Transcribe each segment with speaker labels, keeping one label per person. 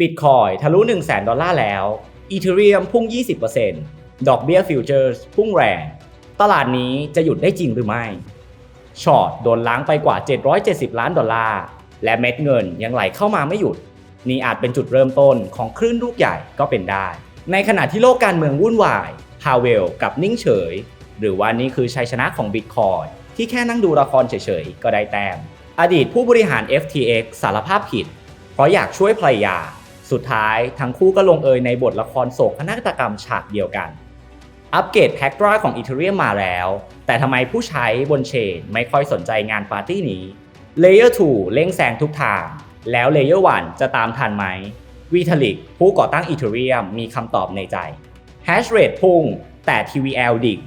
Speaker 1: บิตคอยทะลุ 1 0 0 0 0แดอลลาร์แล้วอีเทเรียมพุ่ง 20%ดอกเบี้ยฟิวเจอร์สพุ่งแรง ตลาดนี้จะหยุดได้จริงหรือไม่ช็อตโดนล้างไปกว่า 770 ล้านดอลลาร์ และเม็ดเงินยังไหลเข้ามาไม่หยุด นี่อาจเป็นจุดเริ่มต้นของคลื่นลูกใหญ่ก็เป็นได้ ในขณะที่โลกการเมืองวุ่นวายพาเวลกับนิ่งเฉย หรือว่านี่คือชัยชนะของบิตคอยที่แค่นั่งดูละครเฉยๆ ก็ได้แต้ม อดีตผู้บริหาร FTX สารภาพผิด เพราะอยากช่วยภรรยา สุดท้ายทั้งคู่ก็ลงเอยในบทละครโศกนาฏกรรมฉากเดียวกัน อัปเกรดแพ็กดราของ Ethereum มมาแล้ว แต่ทำไมผู้ใช้บนเชนไม่ค่อยสนใจงานปาร์ตี้นี้ Layer 2เร่งแซงทุกทาง แล้ว Layer 1จะตามทันไหม Vitalik ผู้ก่อตั้ง Ethereum มีคำตอบในใจ Hash rate พุ่ง แต่ TVL ดิ่ง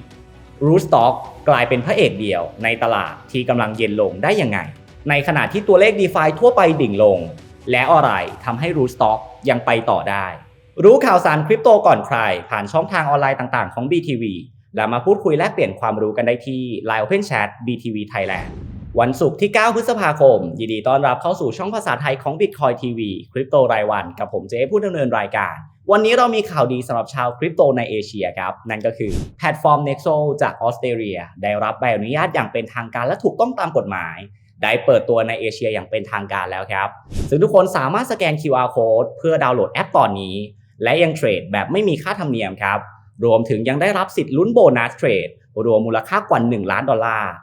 Speaker 1: Rootstock กลายเป็นพระเอกเดียวในตลาดที่กำลังเย็นลงได้ยังไง ในขณะที่ตัวเลข DeFi ทั่วไปดิ่งลง และอะไรทำให้ Rootstock ยังไปต่อได้ รู้ข่าวสารคริปโตก่อนใคร ผ่านช่องทางออนไลน์ต่างๆ ของ BTV และมาพูดคุยแลกเปลี่ยนความรู้กันได้ที่ Line Open Chat BTV Thailand วันศุกร์ที่ 9 พฤษภาคม ยินดีต้อนรับเข้าสู่ช่องภาษาไทยของ Bitcoin TV คริปโตรายวัน กับผมเจ๊ผู้ดำเนินรายการ วันนี้เรามีข่าวดีสำหรับชาวคริปโตในเอเชียครับ นั่นก็คือแพลตฟอร์ม Nexo จากออสเตรเลีย ได้รับใบอนุญาตอย่างเป็นทางการและถูกต้องตามกฎหมาย ได้เปิดตัวในเอเชียอย่างเป็นทางการแล้วครับ ซึ่งทุกคนสามารถสแกน QR code เพื่อดาวน์โหลดแอปตอนนี้ และยังเทรดแบบไม่มีค่าธรรมเนียมครับ รวมถึงยังได้รับสิทธิ์ลุ้นโบนัสเทรด รวมมูลค่ากว่า 1 ล้านดอลลาร์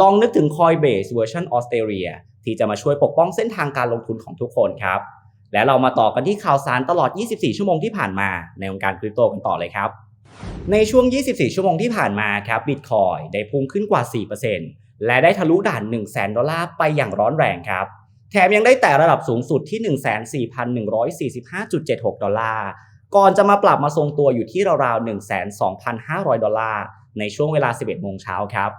Speaker 1: ลองนึกถึง Coinbase เวอร์ชันออสเตรเลียที่จะมาช่วยปกป้องเส้นทางการลงทุนของทุกคนครับ และเรามาต่อกันที่ข่าวสารตลอด 24 ชั่วโมงที่ผ่านมาในวงการคริปโตกันต่อเลยครับในช่วง 24 ชั่วโมงที่ผ่านมาครับบิตคอยได้พุ่งขึ้นกว่า 4% และได้ทะลุด่าน 1 0 0 0 0 0ดอลลาร์ไปอย่างร้อนแรงครับ แถมยังได้แต่ระดับสูงสุดที่ 14,145.76 ดอลลาร์ ก่อนจะมาปรับมาทรงตัวอยู่ที่ราวๆ 12,500 ดอลลาร์ ในช่วงเวลา 11 โมงเช้าครับ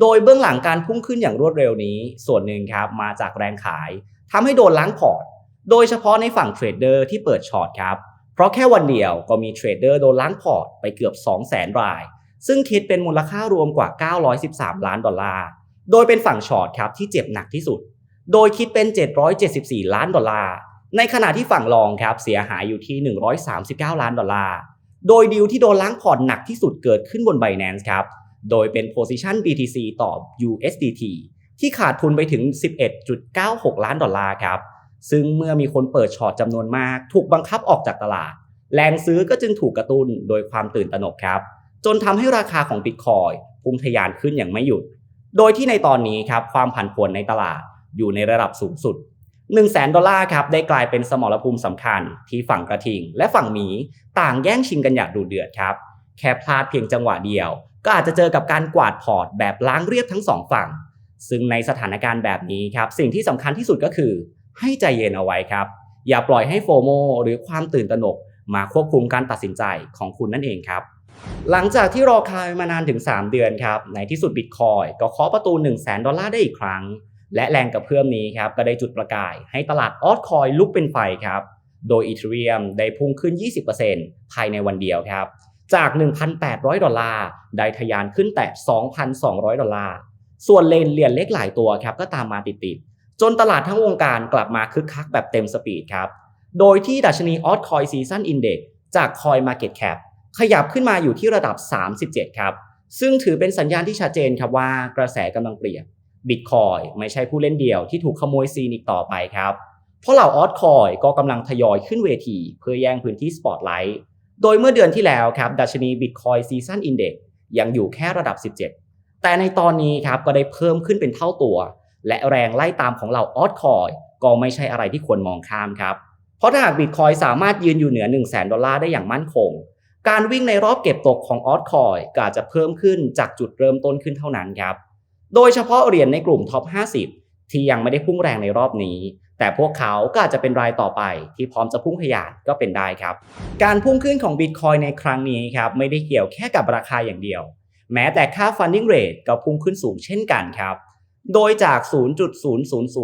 Speaker 1: โดยเบื้องหลังการพุ่งขึ้นอย่างรวดเร็วนี้ ส่วนหนึ่งครับมาจากแรงขายทำให้โดนล้างพอร์ต โดยเฉพาะในฝั่งเทรดเดอร์ที่เปิดช็อตครับ เพราะแค่วันเดียวก็มีเทรดเดอร์โดนล้างพอร์ตไปเกือบ 200,000 ราย ซึ่งคิดเป็นมูลค่ารวมกว่า 913 ล้านดอลลาร์ โดยเป็นฝั่งช็อตครับที่เจ็บหนักที่สุด โดยคิดเป็น 774 ล้านดอลลาร์ ในขณะที่ฝั่งลองครับเสียหายอยู่ที่ 139 ล้านดอลลาร์ โดยดีลที่โดนล้างพอร์ตหนักที่สุดเกิดขึ้นบน Binance ครับ โดยเป็น position BTC ต่อ USDT ที่ขาดทุนไปถึง 11.96 ล้านดอลลาร์ครับ ซึ่งเมื่อมีคนเปิดช็อตจำนวนมาก ถูกบังคับออกจากตลาด แรงซื้อก็จึงถูกกระตุ้นโดยความตื่นตระหนกครับ จนทำให้ราคาของ Bitcoin พุ่งทะยานขึ้นอย่างไม่หยุด โดยที่ในตอนนี้ครับความผันผวนในตลาดอยู่ในระดับสูงสุด 1 0 0 0 0แดอลลาร์ครับได้กลายเป็นสมรภูมิสำคัญที่ฝั่งกระทิง และฝั่งหมีต่างแย่งชิงกันอย่างดุเดือดครับ แค่พลาดเพียงจังหวะเดียว ก็อาจจะเจอกับการกวาดพอร์ตแบบล้างเรียบทั้งสองฝั่ง ซึ่งในสถานการณ์แบบนี้ครับสิ่งที่สำคัญที่สุดก็คือ ให้ใจเย็นเอาไว้ครับ อย่าปล่อยให้โฟโมหรือความตื่นตระหนกมาควบคุมการตัดสินใจของคุณนั่นเองครับ หลังจากที่รอคอยมานานถึง 3 เดือนครับ ในที่สุดบิตคอยก็เคาะประตู 1 0 0 0 0แดอลลาร์ได้อีกครั้ง และแรงกระเพื่อมนี้ครับก็ได้จุดประกาย ให้ตลาดออทคอยลุกเป็นไฟครับ โดยอีเทเรียมได้พุ่งขึ้น 20%ภายในวันเดียวครับ จาก 1,800 ดอลลาร์ได้ทะยานขึ้นแต่ 2,200 ดอลลาร์ ส่วนเลนเหรียญเล็กหลายตัวครับก็ตามมาติดๆ จนตลาดทั้งวงการกลับมาคึกคักแบบเต็มสปีดครับ โดยที่ดัชนีออ t คอยซีซันอินเด็กจากคอยมาเก็ตแคป ขยับขึ้นมาอยู่ที่ระดับ 37 ครับ ซึ่งถือเป็นสัญญาณที่ชัดเจนครับว่ากระแสกำลังเปลี่ยนบิตคอยไม่ใช่ผู้เล่นเดียวที่ถูกขโมยซีนอีกต่อไปครับ เพราะเหล่าออ t คอยก็กำลังทยอยขึ้นเวที เพื่อแย่งพื้นที่สปอตไลท์โดยเมื่อเดือนที่แล้วครับดัชนี Bitcoin Season Index ยังอยู่แค่ระดับ 17 แต่ในตอนนี้ครับก็ได้เพิ่มขึ้นเป็นเท่าตัว และแรงไล่ตามของเหล่าออ t คอยก็ไม่ใช่อะไรที่ควรมองข้ามครับ เพราะถ้าหาก Bitcoin สามารถยืนอยู่เหนือ1 0 0 0 0 ดอลลาร์ได้อย่างมั่นคง การวิ่งในรอบเก็บตกของออ t คอยก็อาจจะเพิ่มขึ้นจากจุดเริ่มต้นขึ้นเท่านั้นครับ โดยเฉพาะเหรียญในกลุ่มท็อป 50 ที่ยังไม่ได้พุ่งแรงในรอบนี้ แต่พวกเขาก็อาจจะเป็นรายต่อไป ที่พร้อมจะพุ่งทะยานก็เป็นได้ครับ การพุ่งขึ้นของ Bitcoin ในครั้งนี้ครับไม่ได้เกี่ยวแค่กับราคาอย่างเดียว แม้แต่ค่า funding rate ก็พุ่งขึ้นสูงเช่นกันครับ โดยจาก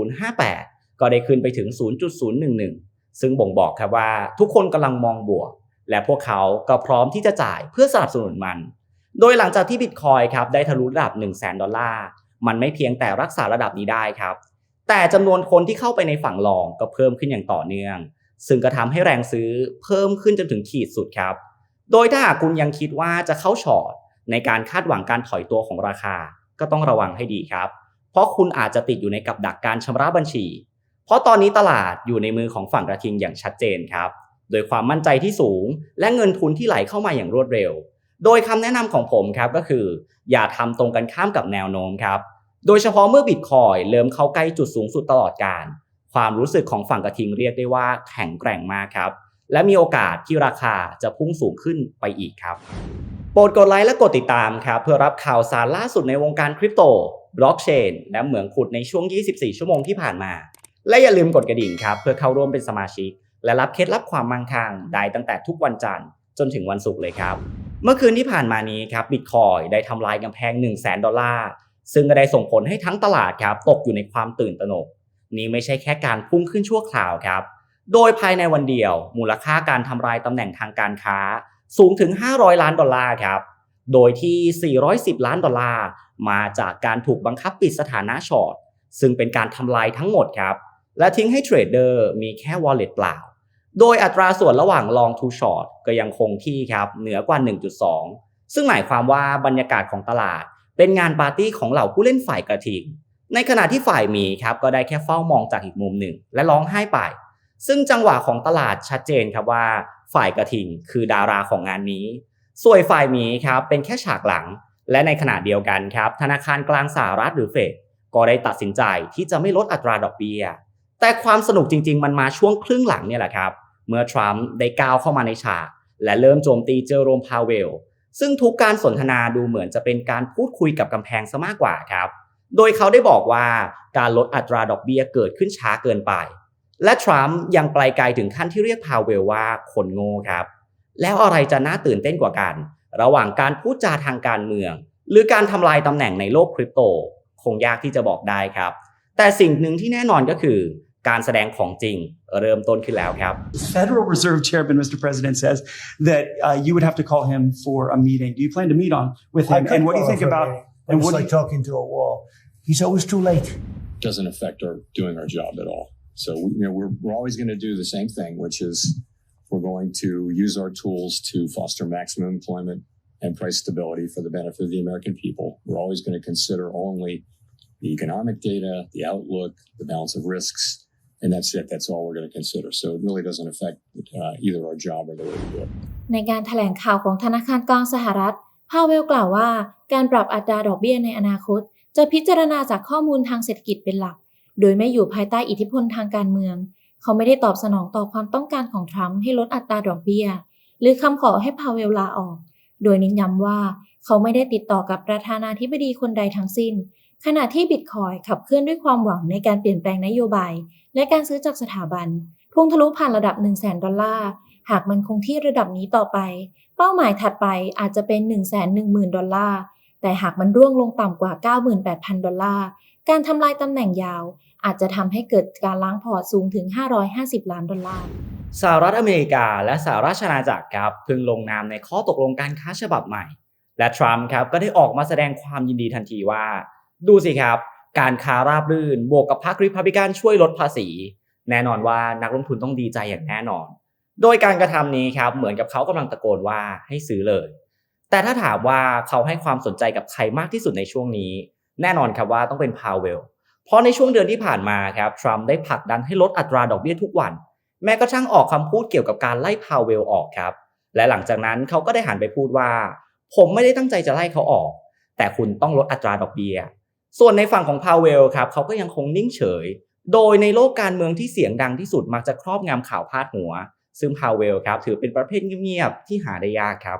Speaker 1: 0.00058 ก็ได้ขึ้นไปถึง 0.011 ซึ่งบ่งบอกครับว่าทุกคนกำลังมองบวก และพวกเขาก็พร้อมที่จะจ่ายเพื่อสนับสนุนมัน โดยหลังจากที่ Bitcoin ครับได้ทะลุระดับ 1 0 0 0 0 0 ดอลลาร์ มันไม่เพียงแต่รักษาระดับนี้ได้ครับ แต่จำนวนคนที่เข้าไปในฝั่งลองก็เพิ่มขึ้นอย่างต่อเนื่อง ซึ่งก็ทำให้แรงซื้อเพิ่มขึ้นจนถึงขีดสุดครับ โดยถ้าหากคุณยังคิดว่าจะเข้าช็อตในการคาดหวังการถอยตัวของราคา ก็ต้องระวังให้ดีครับ เพราะคุณอาจจะติดอยู่ในกับดักการชำระบัญชี เพราะตอนนี้ตลาดอยู่ในมือของฝั่งกระทิงอย่างชัดเจนครับ โดยความมั่นใจที่สูง และเงินทุนที่ไหลเข้ามาอย่างรวดเร็ว โดยคำแนะนำของผมครับก็คือ อย่าทำตรงกันข้ามกับแนวโน้มครับ โดยเฉพาะเมื่อบิตคอยเริ่มเข้าใกล้จุดสูงสุดตลอดการ ความรู้สึกของฝั่งกระทิงเรียกได้ว่าแข็งแกร่งมากครับ และมีโอกาสที่ราคาจะพุ่งสูงขึ้นไปอีกครับโปรดกดไลค์และกดติดตามครับเพื่อรับข่าวสารล่าสุดในวงการคริปโตบล็อกเชนและเหมืองขุดในช่วง 24 ชั่วโมงที่ผ่านมา และอย่าลืมกดกระดิ่งครับ เพื่อเข้าร่วมเป็นสมาชิก และรับเคล็ดลับความมั่งคั่งได้ตั้งแต่ทุกวันจันทร์จนถึงวันศุกร์เลยครับ เมื่อคืนที่ผ่านมานี้ครับบิตคอยได้ทำลายกำแพง 1 0 0 0 0แดอลลาร์ซึ่งก็ได้ส่งผลให้ทั้งตลาดครับตกอยู่ในความตื่นตระหนก นี่ไม่ใช่แค่การพุ่งขึ้นชั่วคราวครับ โดยภายในวันเดียว มูลค่าการทำลายตำแหน่งทางการค้าสูงถึง 500 ล้านดอลลาร์ครับ โดยที่ 410 ล้านดอลลาร์มาจากการถูกบังคับปิดสถานะช็อตซึ่งเป็นการทำลายทั้งหมดครับ และทิ้งให้เทรดเดอร์มีแค่ wallet เปล่า โดยอัตราส่วนระหว่าง long to short ก็ยังคงที่ครับเหนือกว่า 1.2 ซึ่งหมายความว่าบรรยากาศของตลาด เป็นงานปาร์ตี้ของเหล่าผู้เล่นฝ่ายกระทิง ในขณะที่ฝ่ายหมีครับก็ได้แค่เฝ้ามองจากอีกมุมหนึ่ง และร้องไห้ไป ซึ่งจังหวะของตลาดชัดเจนครับว่า ฝ่ายกระทิงคือดาราของงานนี้ ส่วนฝ่ายหมีครับเป็นแค่ฉากหลัง และในขณะเดียวกันครับธนาคารกลางสหรัฐหรือเฟดก็ได้ตัดสินใจที่จะไม่ลดอัตราดอกเบี้ย แต่ความสนุกจริง ๆ มันมาช่วงครึ่งหลังเนี่ยแหละครับ เมื่อทรัมป์ได้ก้าวเข้ามาในฉาก และเริ่มโจมตีเจอโรมพาเวล ซึ่งทุกการสนทนาดูเหมือนจะเป็นการพูดคุยกับกำแพงซะมากกว่าครับ โดยเขาได้บอกว่าการลดอัตราดอกเบี้ยเกิดขึ้นช้าเกินไป และทรัมป์ยังไปไกลถึงขั้นที่เรียกพาเวลว่าคนโง่ครับ แล้วอะไรจะน่าตื่นเต้นกว่ากัน ระหว่างการพูดจาทางการเมือง หรือการทำลายตำแหน่งในโลกคริปโต คงยากที่จะบอกได้ครับ แต่สิ่งหนึ่งที่แน่นอนก็คือ การแสดงของจริงเริ่มต้นขึ้นแล้วครับ
Speaker 2: Federal Reserve Chairman, Mr. President, says that uh, you would have to call him for a meeting. Do you plan to meet on with
Speaker 3: I
Speaker 2: him?
Speaker 3: could
Speaker 2: And what do you
Speaker 3: call
Speaker 2: think
Speaker 3: for a
Speaker 2: about?
Speaker 3: meeting, but
Speaker 2: and
Speaker 3: it's
Speaker 2: what do
Speaker 3: like
Speaker 2: you-
Speaker 3: talking to a wall. He's always too late.
Speaker 4: doesn't affect our doing our job at all. So you know we're we're always going to do the same thing, which is we're going to use our tools to foster maximum employment and price stability for the benefit of the American people. We're always going to consider only the economic data, the outlook, the balance of risks, and that's it. That's all we're going to consider. So it really doesn't affect uh, either our job or the way we do it.
Speaker 5: ในการถแถลงข่าวของธนาคารกลางสหรัฐ พาเวลกล่าวว่า การปรับอัตราดอกเบี้ยในอนาคต จะพิจารณาจากข้อมูลทางเศรษฐกิจเป็นหลัก โดยไม่อยู่ภายใต้อิทธิพลทางการเมือง เขาไม่ได้ตอบสนองต่อความต้องการของทรัมป์ให้ลดอัตราดอกเบี้ย หรือคำขอให้พาเวลลาออก โดยเน้นย้ำว่า เขาไม่ได้ติดต่อกับประธานาธิบดีคนใดทั้งสิ้น ขณะที่บิตคอยขับเคลื่อนด้วยความหวังในการเปลี่ยนแปลงนโยบาย และการซื้อจากสถาบัน พุ่งทะลุผ่านระดับ 1 0 0 0 0แดอลลาร์ หากมันคงที่ระดับนี้ต่อไป เป้าหมายถัดไปอาจจะเป็น 1 1 0 0 0 0ดอลลาร์แต่หากมันร่วงลงต่ำกว่า 98,000 ดอลลาร์ การทำลายตำแหน่งยาว อาจจะทำให้เกิดการล้างพอร์ตสูงถึง 550 ล้านดอลลาร์
Speaker 1: สหรัฐอเมริกาและสหราชอาณาจักรครับเพิ่งลงนามในข้อตกลงการค้าฉบับใหม่ และทรัมป์ครับก็ได้ออกมาแสดงความยินดีทันทีว่า ดูสิครับ การค้าราบรื่น บวกกับพรรคริพับลิกันช่วยลดภาษี แน่นอนว่านักลงทุนต้องดีใจอย่างแน่นอน โดยการกระทำนี้ครับเหมือนกับเขากำลังตะโกนว่าให้ซื้อเลย แต่ถ้าถามว่าเขาให้ความสนใจกับใครมากที่สุดในช่วงนี้ แน่นอนครับว่าต้องเป็นพาวเวลเพราะในช่วงเดือนที่ผ่านมาครับทรัมป์ได้ผลักดันให้ลดอัตราดอกเบี้ยทุกวัน แม้กระทั่งออกคำพูดเกี่ยวกับการไล่พาวเวลออกครับ และหลังจากนั้นเขาก็ได้หันไปพูดว่า ผมไม่ได้ตั้งใจจะไล่เขาออก แต่คุณต้องลดอัตราดอกเบี้ย ส่วนในฝั่งของพาวเวลครับเขาก็ยังคงนิ่งเฉย โดยในโลกการเมืองที่เสียงดังที่สุดมักจะครอบงำข่าวพาดหัว ซึ่งพาวเวลครับถือเป็นประเภทเงียบๆที่หาได้ยากครับ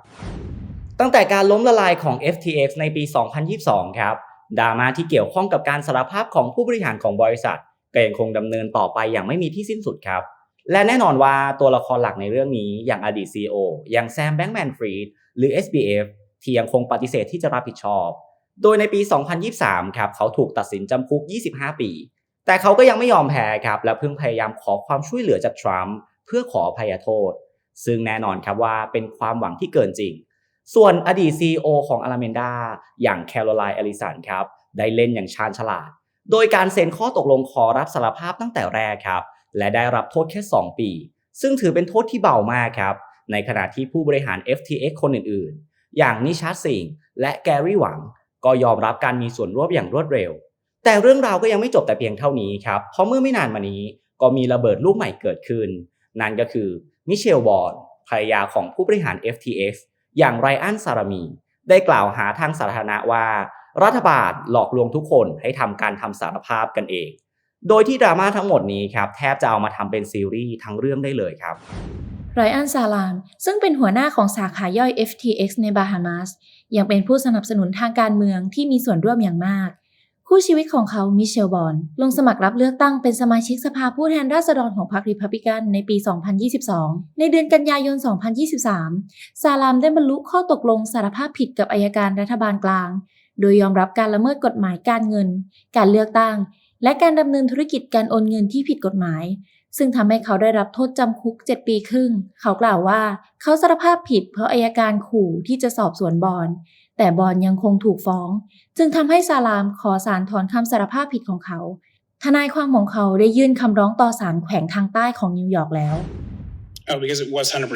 Speaker 1: ตั้งแต่การล้มละลายของ FTX ในปี 2022 ครับดราม่าที่เกี่ยวข้องกับการสารภาพของผู้บริหารของบริษัทก็ยังคงดำเนินต่อไปอย่างไม่มีที่สิ้นสุดครับ และแน่นอนว่าตัวละครหลักในเรื่องนี้อย่างอดีต CEO อย่างแซมแบงก์แมนฟรีดหรือ SBF ที่ยังคงปฏิเสธที่จะรับผิดชอบ โดยในปี 2023 ครับเขาถูกตัดสินจำคุก 25 ปี แต่เขาก็ยังไม่ยอมแพ้ครับและเพิ่งพยายามขอความช่วยเหลือจากทรัมป์เพื่อขออภัยโทษ ซึ่งแน่นอนครับว่าเป็นความหวังที่เกินจริง ส่วนอดีต CEO ของ Alameda อย่างแคโรไลน์อลิสันครับได้เล่นอย่างชาญฉลาด โดยการเซ็นข้อตกลงขอรับสารภาพตั้งแต่แรกครับ และได้รับโทษแค่ 2 ปี ซึ่งถือเป็นโทษที่เบามากครับ ในขณะที่ผู้บริหาร FTX คนอื่นๆ อย่างนิชาร์ดสิงและแกรี่หวัง ก็ยอมรับการมีส่วนร่วมอย่างรวดเร็ว แต่เรื่องราวก็ยังไม่จบแต่เพียงเท่านี้ครับ เพราะเมื่อไม่นานมานี้ก็มีระเบิดลูกใหม่เกิดขึ้น นั่นก็คือมิเชลบอนภรรยาของผู้บริหาร FTX อย่างไรอันซารามี ได้กล่าวหาทางสาธารณะว่า รัฐบาลหลอกลวงทุกคนให้ทำการทำสารภาพกันเอง โดยที่ดราม่าทั้งหมดนี้ครับแทบจะเอามาทำเป็นซีรีส์ทั้งเรื่องได้เลยครับ
Speaker 5: ไรอันซาลาม ซึ่งเป็นหัวหน้าของสาขาย่อย FTX ในบาฮามาส ยังเป็นผู้สนับสนุนทางการเมืองที่มีส่วนร่วมอย่างมาก คู่ชีวิตของเขา มิเชลบอน ลงสมัครรับเลือกตั้งเป็นสมาชิกสภาผู้แทนราษฎรของพรรคริพับลิกันในปี 2022 ในเดือนกันยายน 2023 ซาลามได้บรรลุข้อตกลงสารภาพผิดกับอายการรัฐบาลกลาง โดยยอมรับการละเมิดกฎหมายการเงิน การเลือกตั้ง และการดำเนินธุรกิจการโอนเงินที่ผิดกฎหมาย ซึ่งทำให้เขาได้รับโทษจำคุก 7 ปีครึ่ง เขากล่าวว่าเขาสารภาพผิดเพราะอายการขู่ที่จะสอบสวนบอลแต่บอลยังคงถูกฟ้อง จึงทำให้ซาลามขอศาลถอนคำสารภาพผิดของเขา ทนายความของเขาได้ยื่นคำร้องต่อศาลแขวงทางใต้ของนิวยอร์กแล้ว
Speaker 6: Oh, because it was 100%,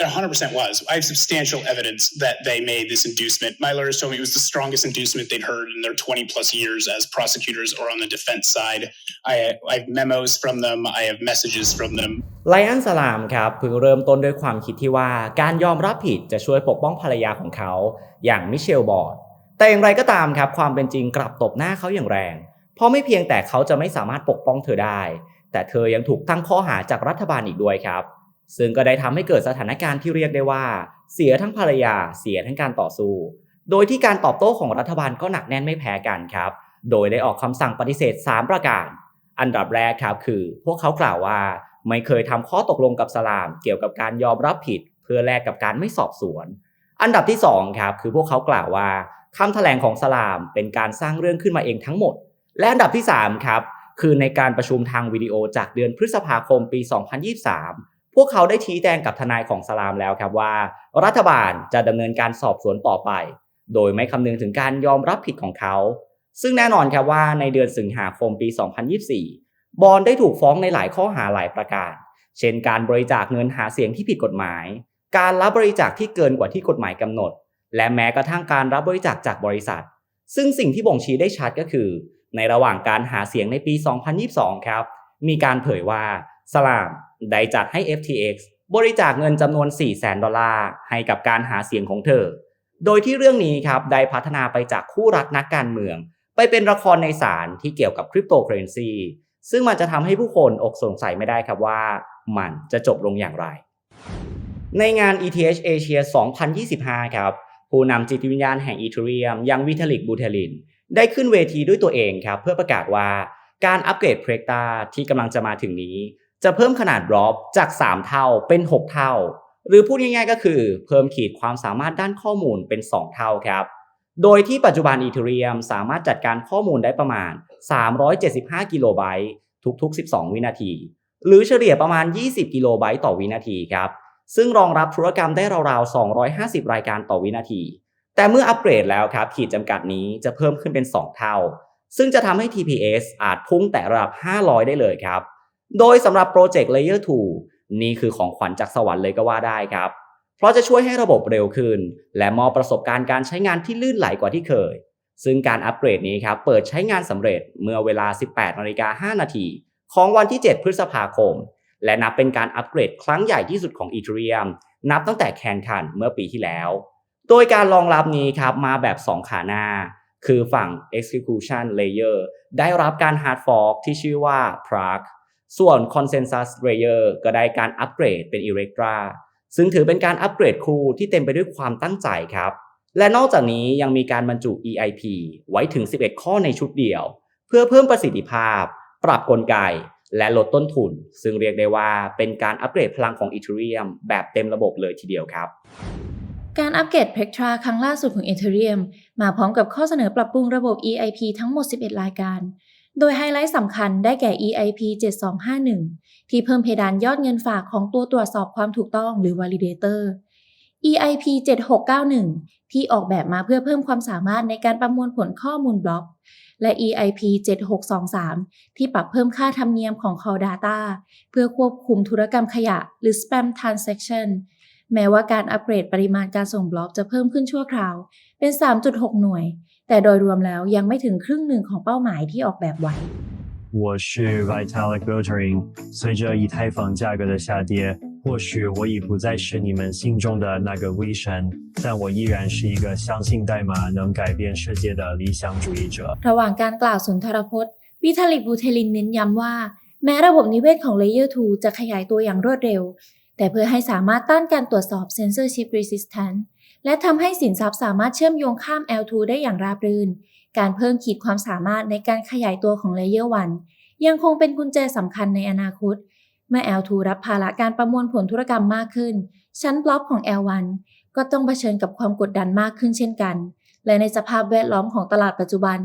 Speaker 6: 100% was. I have substantial evidence that they made this inducement. My lawyers told me it was the strongest inducement they'd heard in their 20 plus years as prosecutors or on the defense side. I, I have memos from them, I have messages from them.
Speaker 1: ไลอันสลามครับเพิ่งเริ่มต้นด้วยความคิดที่ว่าการยอมรับผิดจะช่วยปกป้องภรรยาของเขา อย่างมิเชลบอร์ด แต่อย่างไรก็ตามครับความเป็นจริงกลับตบหน้าเขาอย่างแรง เพราะไม่เพียงแต่เขาจะไม่สามารถปกป้องเธอได้ แต่เธอยังถูกตั้งข้อหาจากรัฐบาลอีกด้วยครับ ซึ่งก็ได้ทำให้เกิดสถานการณ์ที่เรียกได้ว่า เสียทั้งภรรยาเสียทั้งการต่อสู้ โดยที่การตอบโต้ของรัฐบาลก็หนักแน่นไม่แพ้กันครับ โดยได้ออกคำสั่งปฏิเสธ 3 ประการ อันดับแรกครับคือ พวกเขากล่าวว่าไม่เคยทำข้อตกลงกับสลาม เกี่ยวกับการยอมรับผิด เพื่อแลกกับการไม่สอบสวน อันดับที่2ครับคือพวกเขากล่าวว่าคำแถลงของสลามเป็นการสร้างเรื่องขึ้นมาเองทั้งหมด และอันดับที่3ครับคือในการประชุมทางวิดีโอจากเดือนพฤษภาคมปี 2023 พวกเขาได้ชี้แจงกับทนายของสลามแล้วครับว่า รัฐบาลจะดำเนินการสอบสวนต่อไป โดยไม่คำนึงถึงการยอมรับผิดของเขา ซึ่งแน่นอนครับว่าในเดือนสิงหาคมปี 2024 บอลได้ถูกฟ้องในหลายข้อหาหลายประการ เช่นการบริจาคเงินหาเสียงที่ผิดกฎหมาย การรับบริจาคที่เกินกว่าที่กฎหมายกำหนด และแม้กระทั่งการรับบริจาคจากบริษัท ซึ่งสิ่งที่บ่งชี้ได้ชัดก็คือ ในระหว่างการหาเสียงในปี 2022 ครับ มีการเผยว่าสลาม ได้จัดให้ FTX บริจาคเงินจำนวน 400,000ดอลลาร์ให้กับการหาเสียงของเธอ โดยที่เรื่องนี้ครับได้พัฒนาไปจากคู่รักนักการเมือง ไปเป็นละครในศาลที่เกี่ยวกับคริปโตเคอเรนซีซึ่งมันจะทำให้ผู้คนอกสงสัยไม่ได้ครับว่า มันจะจบลงอย่างไร ในงาน ETH Asia 2025 ครับ ผู้นำจิตวิญญาณแห่งอีเทเรียมยังวิทลิกบูเทลิน ได้ขึ้นเวทีด้วยตัวเองครับเพื่อประกาศว่าการอัปเกรดเพรกตาที่กำลังจะมาถึงนี้ จะเพิ่มขนาดรอบจาก 3 เท่าเป็น 6 เท่า หรือพูดง่ายๆก็คือเพิ่มขีดความสามารถด้านข้อมูลเป็น 2 เท่าครับ โดยที่ปัจจุบันอีเทเรียมสามารถจัดการข้อมูลได้ประมาณ 375 กิโลไบต์ทุกๆ 12 วินาที หรือเฉลี่ยประมาณ 20 กิโลไบต์ต่อวินาทีครับ ซึ่งรองรับธุรกรรมได้ราวๆ 250 รายการต่อวินาที แต่เมื่ออัปเกรดแล้วครับขีดจำกัดนี้จะเพิ่มขึ้นเป็น 2 เท่า ซึ่งจะทำให้ TPS อาจพุ่งแต่ระดับ 500 ได้เลยครับ โดยสำหรับโปรเจกต์ Layer 2 นี่คือของขวัญจากสวรรค์เลยก็ว่าได้ครับ เพราะจะช่วยให้ระบบเร็วขึ้น และมอบประสบการณ์การใช้งานที่ลื่นไหลกว่าที่เคย ซึ่งการอัปเกรดนี้ครับเปิดใช้งานสำเร็จเมื่อเวลา 18นาฬิกา5นาทีของวันที่ 7 พฤษภาคม และนับเป็นการอัปเกรดครั้งใหญ่ที่สุดของ Ethereum นับตั้งแต่แคนคันเมื่อปีที่แล้ว โดยการรองรับนี้ครับมาแบบ 2 ขาหน้า คือฝั่ง execution layer ได้รับการ hard fork ที่ชื่อว่า Prague ส่วน consensus layer ก็ได้การอัปเกรดเป็น Electra ซึ่งถือเป็นการอัปเกรดคู่ที่เต็มไปด้วยความตั้งใจครับ และนอกจากนี้ยังมีการบรรจุ EIP ไว้ถึง 11 ข้อในชุดเดียว เพื่อเพิ่มประสิทธิภาพ ปรับกลไก และลดต้นทุน ซึ่งเรียกได้ว่าเป็นการอัปเกรดพลังของ Ethereum แบบเต็มระบบเลยทีเดียวครับ
Speaker 5: การอัปเกรด Pectra ครั้งล่าสุดของ Ethereum มาพร้อมกับข้อเสนอปรับปรุงระบบ EIP ทั้งหมด 11 รายการ โดยไฮไลท์สำคัญได้แก่ EIP 7251 ที่เพิ่มเพดานยอดเงินฝากของตัวตรวจสอบความถูกต้องหรือ Validator EIP 7691 ที่ออกแบบมาเพื่อเพิ่มความสามารถในการประมวลผลข้อมูลบล็อก และ EIP 7623 ที่ปรับเพิ่มค่าธรรมเนียมของ Call Data เพื่อควบคุมธุรกรรมขยะ หรือ Spam Transaction แม้ว่าการอัปเกรดปริมาณการส่งบล็อกจะเพิ่มขึ้นชั่วคราว เป็น 3.6 หน่วย แต่โดยรวมแล้วยังไม่ถึงครึ่งหนึ่งของเป้าหมายที่ออกแบบไว้
Speaker 7: 我是 Vitalik Buterin。随着以太坊价格的下跌，或许我已不再是你们心中的那个 V 神，但我依然是一个相信代码能改变世界的理想主义者。
Speaker 5: ระหว่างการกล่าวสุนทรพจน์ วิทาลิกบูเทลินเน้นย้ำว่า แม้ระบบนิเวศของ Layer 2 จะขยายตัวอย่างรวดเร็ว แต่เพื่อให้สามารถต้านการตรวจสอบ Censorship Resistance และทำให้สินทรัพย์สามารถเชื่อมโยงข้าม L2 ได้อย่างราบรื่น การเพิ่มขีดความสามารถในการขยายตัวของ Layer 1 ยังคงเป็นกุญแจสำคัญในอนาคต เมื่อ L2 รับภาระการประมวลผลธุรกรรมมากขึ้น ชั้นบล็อกของ L1 ก็ต้องเผชิญกับความกดดันมากขึ้นเช่นกัน และในสภาพแวดล้อมของตลาดปัจจุบัน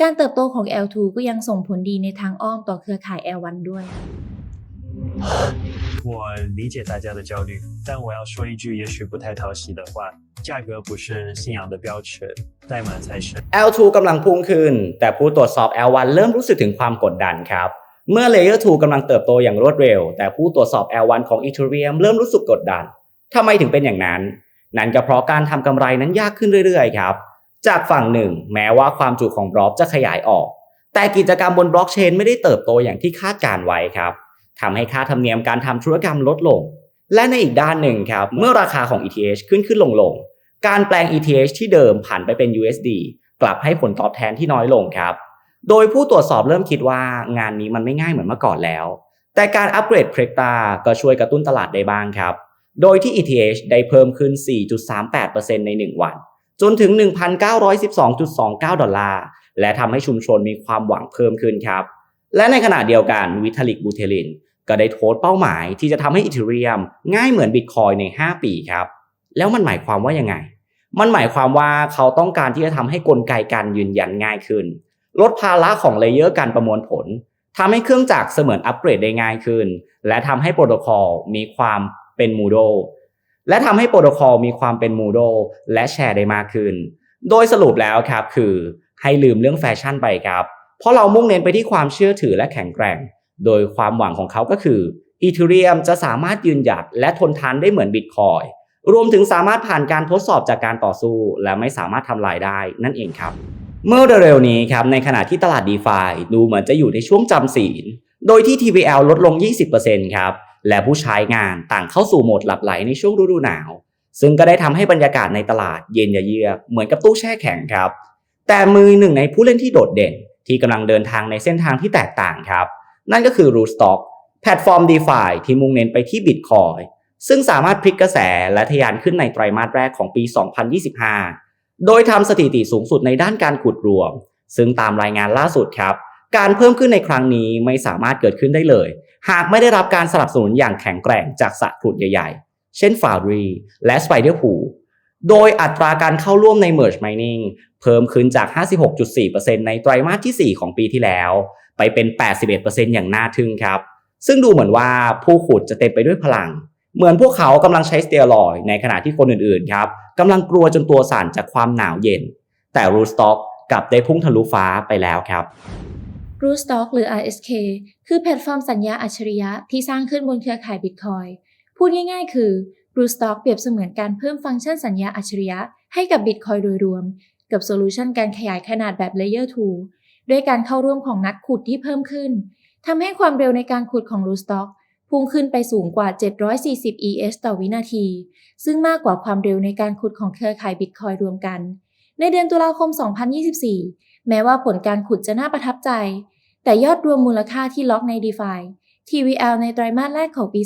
Speaker 5: การเติบโตของ L2 ก็ยังส่งผลดีในทางอ้อมต่อเครือข่าย L1 ด้วย
Speaker 7: 我理解大家的焦虑，但我要说一句也许不太讨喜的话： 价格不是信仰的标尺，代码才是。
Speaker 1: L2 กำลังพุ่งขึ้น แต่ผู้ตรวจสอบ L1 เริ่มรู้สึกถึงความกดดันครับ เมื่อ Layer 2กำลังเติบโตอย่างรวดเร็ว แต่ผู้ตรวจสอบ L1 ของ Ethereum เริ่มรู้สึกกดดันทำไมถึงเป็นอย่างนั้น นั่นก็เพราะการทำกำไรนั้นยากขึ้นเรื่อยๆครับ จากฝั่งหนึ่ง แม้ว่าความจุของบล็อกจะขยายออก แต่กิจกรรมบนบล็อกเชนไม่ได้เติบโตอย่างที่คาดการไว้ครับทำให้ค่าธรรมเนียมการทำธุรกรรมลดลง และในอีกด้านหนึ่งครับ เมื่อราคาของ ETH ขึ้นขึ้นลงลงๆ การแปลง ETH ที่เดิมผ่านไปเป็น USD กลับให้ผลตอบแทนที่น้อยลงครับ โดยผู้ตรวจสอบเริ่มคิดว่างานนี้มันไม่ง่ายเหมือนเมื่อก่อนแล้ว แต่การอัปเกรดเครกตาก็ช่วยกระตุ้นตลาดได้บ้างครับ โดยที่ ETH ได้เพิ่มขึ้น 4.38%ใน 1 วัน จนถึง 1,912.29 ดอลลาร์ และทำให้ชุมชนมีความหวังเพิ่มขึ้นครับ และในขณะเดียวกันวิทลิกบูเทลินก็ได้โทษเป้าหมายที่จะทำให้อีเทเรียมง่ายเหมือนบิตคอยใน 5 ปีครับ แล้วมันหมายความว่ายังไง มันหมายความว่าเขาต้องการที่จะทำให้กลไกการยืนยันง่ายขึ้น ลดภาระของเลเยอร์การประมวลผลทำให้เครื่องจักรเสมือนอัปเกรดได้ง่ายขึ้น และทำให้โปรโตคอลมีความเป็นมูโดและทำให้โปรโตคอลมีความเป็นมูโดและแชร์ได้มากขึ้น โดยสรุปแล้วครับคือให้ลืมเรื่องแฟชั่นไปครับ เพราะเรามุ่งเน้นไปที่ความเชื่อถือและแข็งแกร่ง โดยความหวังของเขาก็คืออีเทเรียมจะสามารถยืนหยัดและทนทานได้เหมือนบิตคอย รวมถึงสามารถผ่านการทดสอบจากการต่อสู้ และไม่สามารถทำลายได้นั่นเองครับ เมื่อเร็วๆนี้ครับในขณะที่ตลาด d e f าดูเหมือนจะอยู่ในช่วงจำศีล โดยที่ TVL ลดลง 20%ครับและผู้ใช้งานต่างเข้าสู่โหมดหลับไหลในช่วงฤดูหนาว ซึ่งก็ได้ทำให้บรรยากาศในตลาดเย็นยะเยือกเหมือนกับตู้แช่แข็งครับ แต่มือหนึ่งในผู้เล่นที่โดดเด่น ที่กำลังเดินทางในเส้นทางที่แตกต่างครับ นั่นก็คือ Rootstock แพลตฟอร์ม DeFi ที่มุ่งเน้นไปที่ Bitcoin ซึ่งสามารถพลิกกระแสและทะยานขึ้นในไตรมาสแรกของปี 2025 โดยทำสถิติสูงสุดในด้านการขุดรวม ซึ่งตามรายงานล่าสุดครับ การเพิ่มขึ้นในครั้งนี้ไม่สามารถเกิดขึ้นได้เลย หากไม่ได้รับการสนับสนุนอย่างแข็งแกร่งจากสะขุดใหญ่ๆ เช่น Foundry และ Spiderpool โดยอัตราการเข้าร่วมใน Merge Mining เพิ่มขึ้นจาก 56.4%ในไตรมาสที่ 4 ของปีที่แล้ว ไปเป็น 81%อย่างน่าทึ่งครับ ซึ่งดูเหมือนว่าผู้ขุดจะเต็มไปด้วยพลัง เหมือนพวกเขากำลังใช้สเตียรอยในขณะที่คนอื่นๆครับกำลังกลัวจนตัวสั่นจากความหนาวเย็น แต่ Rootstock กลับได้พุ่งทะลุฟ้าไปแล้วครับ
Speaker 5: Rootstock หรือ RSK คือแพลตฟอร์มสัญญาอัจฉริยะที่สร้างขึ้นบนเครือข่าย Bitcoin พูดง่ายๆ คือ Rootstock เปรียบเสมือนการเพิ่มฟังก์ชันสัญญาอัจฉริยะให้กับ Bitcoin โดยรวม กับโซลูชันการขยายขนาดแบบ Layer 2 ด้วยการเข้าร่วมของนักขุดที่เพิ่มขึ้นทำให้ความเร็วในการขุดของ Rootstock พุ่งขึ้นไปสูงกว่า 740 EH ต่อวินาที ซึ่งมากกว่าความเร็วในการขุดของเครือข่าย Bitcoin รวมกัน ในเดือนตุลาคม 2024 แม้ว่าผลการขุดจะน่าประทับใจ แต่ยอดรวมมูลค่าที่ล็อกใน DeFi TVL ในไตรมาสแรกของปี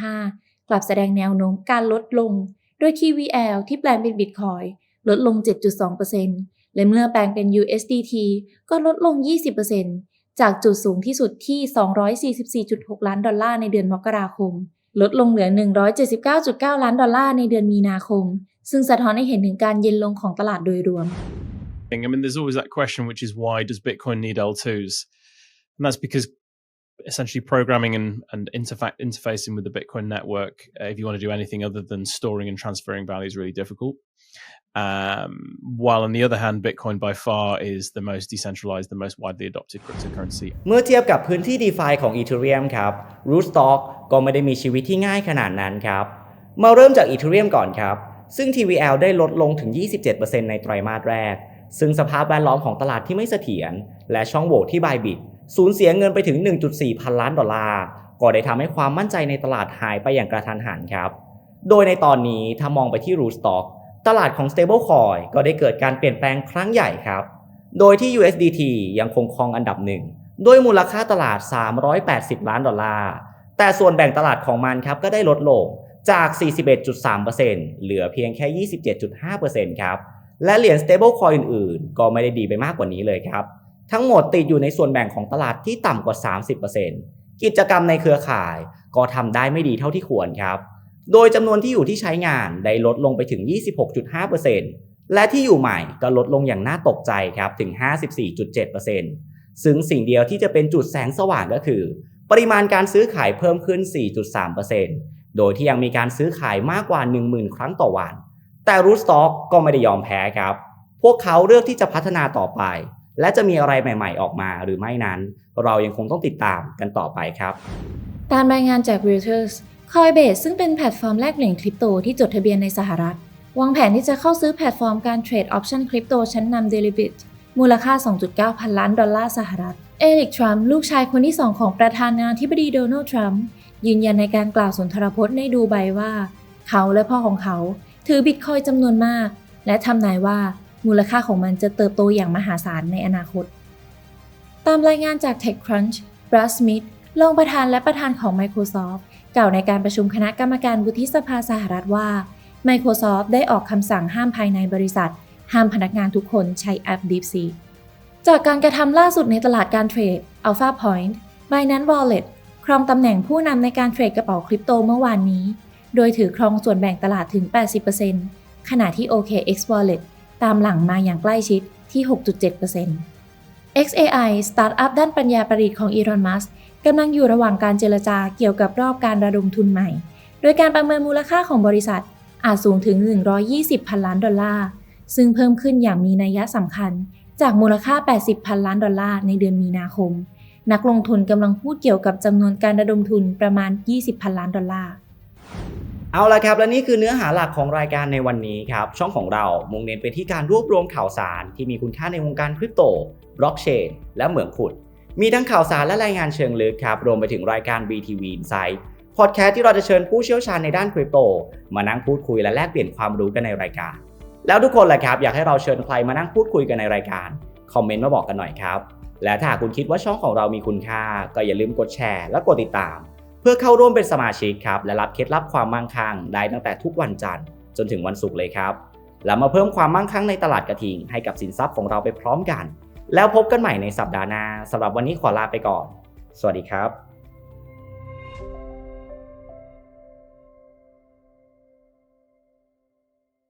Speaker 5: 2025 กลับแสดงแนวโน้มการลดลง โดย TVL ที่แปลงเป็น Bitcoin ลดลง 7.2%และเมื่อแปลงเป็น USDT ก็ลดลง 20% จากจุดสูงที่สุดที่ 244.6 ล้านดอลลาร์ในเดือนมกราคม ลดลงเหลือ 179.9 ล้านดอลลาร์ในเดือนมีนาคม ซึ่งสะท้อนให้เห็นถึงการเย็นลงของตลาดโดยรวม
Speaker 8: I mean, there's always that question, which is why does Bitcoin need L2s? And that's because essentially programming and, and interfa- interfacing with the Bitcoin network, uh, if you want to do anything other than storing and transferring value, is really difficult. Um, while on the other hand, Bitcoin by far is the most decentralized, the most widely adopted cryptocurrency
Speaker 1: เมื่อเทียบกับพื้นที่ DeFi ของ Ethereum ครับ Rootstock ก็ไม่ได้มีชีวิตที่ง่ายขนาดนั้นครับ มาเริ่มจาก Ethereum ก่อนครับ ซึ่ง TVL ได้ลดลงถึง 27%ในไตรมาสแรก ซึ่งสภาพแวดล้อมของตลาดที่ไม่เสถียร และช่องโหว่ที่ Bybit สูญเสียเงินไปถึง 1.4 พันล้านดอลลาร์ ก็ได้ทำให้ความมั่นใจในตลาดหายไปอย่างกระทันหันครับ โดยในตอนนี้ถ้ามองไปที่ Rootstock ตลาดของ Stablecoin ก็ได้เกิดการเปลี่ยนแปลงครั้งใหญ่ครับ โดยที่ USDT ยังคงครองอันดับหนึ่งด้วยมูลค่าตลาด 380 ล้านดอลลาร์ แต่ส่วนแบ่งตลาดของมันครับก็ได้ลดลงจาก 41.3%เหลือเพียงแค่ 27.5%ครับ และเหรียญ stablecoin อื่นๆ ก็ไม่ได้ดีไปมากกว่านี้เลยครับ ทั้งหมดติดอยู่ในส่วนแบ่งของตลาดที่ต่ำกว่า 30%กิจกรรมในเครือข่ายก็ทำได้ไม่ดีเท่าที่ควรครับ โดยจำนวนที่อยู่ที่ใช้งานได้ลดลงไปถึง 26.5%และที่อยู่ใหม่ก็ลดลงอย่างน่าตกใจครับถึง 54.7%ซึ่งสิ่งเดียวที่จะเป็นจุดแสงสว่างก็คือ ปริมาณการซื้อขายเพิ่มขึ้น 4.3%โดยที่ยังมีการซื้อขายมากกว่า 10,000 ครั้งต่อวัน แต่ Rootstock ก็ไม่ได้ยอมแพ้ครับ พวกเขาเลือกที่จะพัฒนาต่อไป และจะมีอะไรใหม่ ๆ ออกมาหรือไม่นั้น เรายังคงต้องติดตามกันต่อไปครับ
Speaker 5: ตามรายงานจาก Reuters Coinbase ซึ่งเป็นแพลตฟอร์มแลกเหรียญคริปโตที่จดทะเบียนในสหรัฐ วางแผนที่จะเข้าซื้อแพลตฟอร์มการเทรดออปชันคริปโตชั้นนำ Deribit มูลค่า 2.9 พันล้านดอลลาร์สหรัฐ เอริก ทรัมป์ ลูกชายคนที่ 2 ของประธานาธิบดีโดนัลด์ ทรัมป์ ยืนยันในการกล่าวสุนทรพจน์ในดูไบว่า เขาและพ่อของเขา ถือบิตคอยจำนวนมาก และทำนายว่ามูลค่าของมันจะเติบโตอย่างมหาศาลในอนาคต ตามรายงานจาก TechCrunch บรัสมิธรองประธานและประธานของ Microsoft กล่าวในการประชุมคณะกรรมการวุฒิสภาสหรัฐว่า Microsoft ได้ออกคำสั่งห้ามภายในบริษัท ห้ามพนักงานทุกคนใช้แอป DeepSeek จากการกระทำล่าสุดในตลาดการเทรด Alpha Point Binance Wallet ครองตำแหน่งผู้นำในการเทรดกระเป๋าคริปโตเมื่อวานนี้ โดยถือครองส่วนแบ่งตลาดถึง 80%ขณะที่ OKX Wallet ตามหลังมาอย่างใกล้ชิดที่ 6.7% XAI สตาร์ทอัพด้านปัญญาประดิษฐ์ของอี o อนมัส กำลังอยู่ระหว่างการเจรจาเกี่ยวกับรอบการระดมทุนใหม่ โดยการประเมินมูลค่าของบริษัทอาจสูงถึง 120 พันล้านดอลลาร์ ซึ่งเพิ่มขึ้นอย่างมีนัยสำคัญ จากมูลค่า 80 พันล้านดอลลาร์ในเดือนมีนาคม นักลงทุนกำลังพูดเกี่ยวกับจำนวนการระดมทุนประมาณ 20 พันล้านดอลลาร์
Speaker 1: เอาละครับ และนี่คือเนื้อหาหลักของรายการในวันนี้ครับ ช่องของเรามุ่งเน้นไปที่การรวบรวมข่าวสารที่มีคุณค่าในวงการคริปโตบล็อกเชนและเหมืองขุด มีทั้งข่าวสารและรายงานเชิงลึกครับ รวมไปถึงรายการ BTV Insight พอดแคสต์ที่เราจะเชิญผู้เชี่ยวชาญในด้านคริปโต มานั่งพูดคุยและแลกเปลี่ยนความรู้กันในรายการ แล้วทุกคนแหละครับ อยากให้เราเชิญใครมานั่งพูดคุยกันในรายการ คอมเมนต์มาบอกกันหน่อยครับ และถ้าหากคุณคิดว่าช่องของเรามีคุณค่า ก็อย่าลืมกดแชร์และกดติดตาม เพื่อเข้าร่วมเป็นสมาชิกครับ และรับเคล็ดลับความมั่งคั่งได้ตั้งแต่ทุกวันจันทร์จนถึงวันศุกร์เลยครับ แล้วมาเพิ่มความมั่งคั่งในตลาดกระทิงให้กับสินทรัพย์ของเราไปพร้อมกัน แล้วพบกันใหม่ในสัปดาห์หน้าสำหรับวันนี้ขอลาไปก่อน สวัสดีครับ